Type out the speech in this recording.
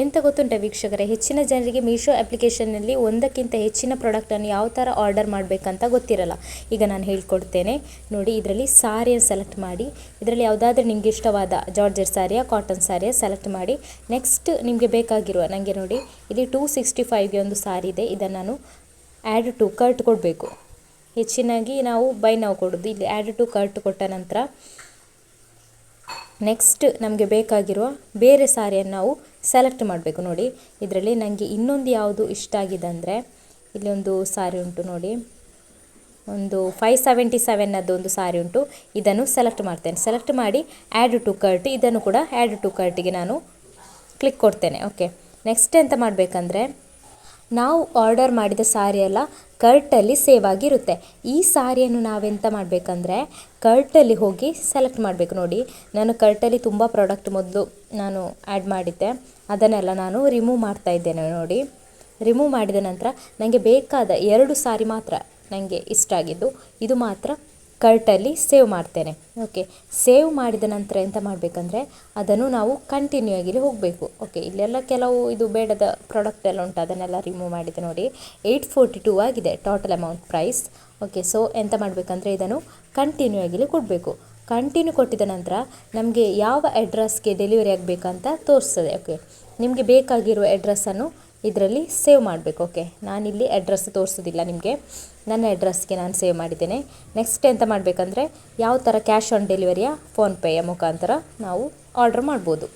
ಎಂತ ಗೊತ್ತುಂಟ ವೀಕ್ಷಕರೇ? ಹೆಚ್ಚಿನ ಜನರಿಗೆ ಮೀಶೋ ಅಪ್ಲಿಕೇಶನ್ನಲ್ಲಿ ಒಂದಕ್ಕಿಂತ ಹೆಚ್ಚಿನ ಪ್ರಾಡಕ್ಟನ್ನು ಯಾವ ಥರ ಆರ್ಡರ್ ಮಾಡಬೇಕಂತ ಗೊತ್ತಿರಲ್ಲ. ಈಗ ನಾನು ಹೇಳ್ಕೊಡ್ತೇನೆ. ನೋಡಿ, ಇದರಲ್ಲಿ ಸಾರಿಯನ್ನು ಸೆಲೆಕ್ಟ್ ಮಾಡಿ, ಇದರಲ್ಲಿ ಯಾವುದಾದ್ರೂ ನಿಮಗೆ ಇಷ್ಟವಾದ ಜಾರ್ಜರ್ ಸಾರಿಯ, ಕಾಟನ್ ಸಾರಿಯ ಸೆಲೆಕ್ಟ್ ಮಾಡಿ. ನೆಕ್ಸ್ಟ್ ನಿಮಗೆ ಬೇಕಾಗಿರುವ ನನಗೆ ನೋಡಿ, ಇಲ್ಲಿ ಟೂ ಸಿಕ್ಸ್ಟಿ ಫೈವ್ಗೆ ಒಂದು ಸಾರಿ ಇದೆ. ಇದನ್ನು ನಾನು ಆ್ಯಡ್ ಟು ಕರ್ಟ್ ಕೊಡಬೇಕು. ಹೆಚ್ಚಿನಾಗಿ ನಾವು ಬೈ ನಾವು ಕೊಡೋದು. ಇಲ್ಲಿ ಆ್ಯಡ್ ಟು ಕರ್ಟ್ ಕೊಟ್ಟ ನಂತರ ನೆಕ್ಸ್ಟ್ ನಮಗೆ ಬೇಕಾಗಿರುವ ಬೇರೆ ಸಾರಿಯನ್ನು ನಾವು ಸೆಲೆಕ್ಟ್ ಮಾಡಬೇಕು ನೋಡಿ. ಇದರಲ್ಲಿ ನನಗೆ ಇನ್ನೊಂದು ಯಾವುದು ಇಷ್ಟ ಆಗಿದೆ ಅಂದರೆ ಇಲ್ಲಿ ಒಂದು ಸಾರಿ ಉಂಟು ನೋಡಿ. ಒಂದು ಫೈವ್ ಸೆವೆಂಟಿ ಸೆವೆನ್ನದ್ದು ಒಂದು ಸಾರಿ ಉಂಟು. ಇದನ್ನು ಸೆಲೆಕ್ಟ್ ಮಾಡ್ತೇನೆ. ಸೆಲೆಕ್ಟ್ ಮಾಡಿ ಆ್ಯಡ್ ಟು ಕರ್ಟ್ ಇದನ್ನು ಕೂಡ ಆ್ಯಡ್ ಟು ಕರ್ಟಿಗೆ ನಾನು ಕ್ಲಿಕ್ ಕೊಡ್ತೇನೆ. ಓಕೆ ನೆಕ್ಸ್ಟ್ ಎಂತ ಮಾಡಬೇಕಂದ್ರೆ ನಾವು ಆರ್ಡರ್ ಮಾಡಿದ ಸಾರಿ ಎಲ್ಲ ಕರ್ಟಲ್ಲಿ ಸೇವ್ ಆಗಿರುತ್ತೆ. ಈ ಸಾರಿಯನ್ನು ನಾವೆಂತ ಮಾಡಬೇಕಂದ್ರೆ ಕರ್ಟಲ್ಲಿ ಹೋಗಿ ಸೆಲೆಕ್ಟ್ ಮಾಡಬೇಕು ನೋಡಿ. ನಾನು ಕರ್ಟಲ್ಲಿ ತುಂಬ ಪ್ರಾಡಕ್ಟ್ ಮೊದಲು ನಾನು ಆ್ಯಡ್ ಮಾಡಿದ್ದೆ. ಅದನ್ನೆಲ್ಲ ನಾನು ರಿಮೂವ್ ಮಾಡ್ತಾ ಇದ್ದೇನೆ ನೋಡಿ. ರಿಮೂವ್ ಮಾಡಿದ ನಂತರ ನನಗೆ ಬೇಕಾದ ಎರಡು ಸಾರಿ ಮಾತ್ರ ನನಗೆ ಇಷ್ಟ ಆಗಿದ್ದು. ಇದು ಮಾತ್ರ ಕರ್ಟಲ್ಲಿ ಸೇವ್ ಮಾಡ್ತೇನೆ. ಓಕೆ, ಸೇವ್ ಮಾಡಿದ ನಂತರ ಎಂತ ಮಾಡಬೇಕಂದ್ರೆ ಅದನ್ನು ನಾವು ಕಂಟಿನ್ಯೂ ಆಗಿ ಹೋಗಬೇಕು. ಓಕೆ, ಇಲ್ಲೆಲ್ಲ ಕೆಲವು ಇದು ಬೇಡದ ಪ್ರಾಡಕ್ಟ್ ಎಲ್ಲ ಉಂಟು, ಅದನ್ನೆಲ್ಲ ರಿಮೂವ್ ಮಾಡಿದೆ ನೋಡಿ. ಏಯ್ಟ್ ಫೋರ್ಟಿ ಟೂ ಆಗಿದೆ total amount price okay so ಎಂತ ಮಾಡಬೇಕಂದ್ರೆ ಇದನ್ನು ಕಂಟಿನ್ಯೂ ಆಗಿ ಕೊಡಬೇಕು. ಕಂಟಿನ್ಯೂ ಕೊಟ್ಟಿದ ನಂತರ ನಮಗೆ ಯಾವ ಅಡ್ರೆಸ್ಗೆ ಡೆಲಿವರಿ ಆಗಬೇಕಂತ ತೋರಿಸ್ತದೆ. ಓಕೆ, ನಿಮಗೆ ಬೇಕಾಗಿರುವ ಅಡ್ರೆಸ್ಸನ್ನು ಇದರಲ್ಲಿ ಸೇವ್ ಮಾಡಬೇಕು ಓಕೆ ನಾನಿಲ್ಲಿ ಅಡ್ರೆಸ್ ತೋರಿಸೋದಿಲ್ಲ ನಿಮಗೆ. ನನ್ನ ಅಡ್ರೆಸ್ಗೆ ನಾನು ಸೇವ್ ಮಾಡಿದ್ದೇನೆ. ನೆಕ್ಸ್ಟ್ ಎಂತ ಮಾಡಬೇಕಂದ್ರೆ, ಯಾವ ಥರ ಕ್ಯಾಶ್ ಆನ್ ಡೆಲಿವರಿಯ ಫೋನ್ಪೇಯ ಮುಖಾಂತರ ನಾವು ಆರ್ಡ್ರ್ ಮಾಡ್ಬೋದು.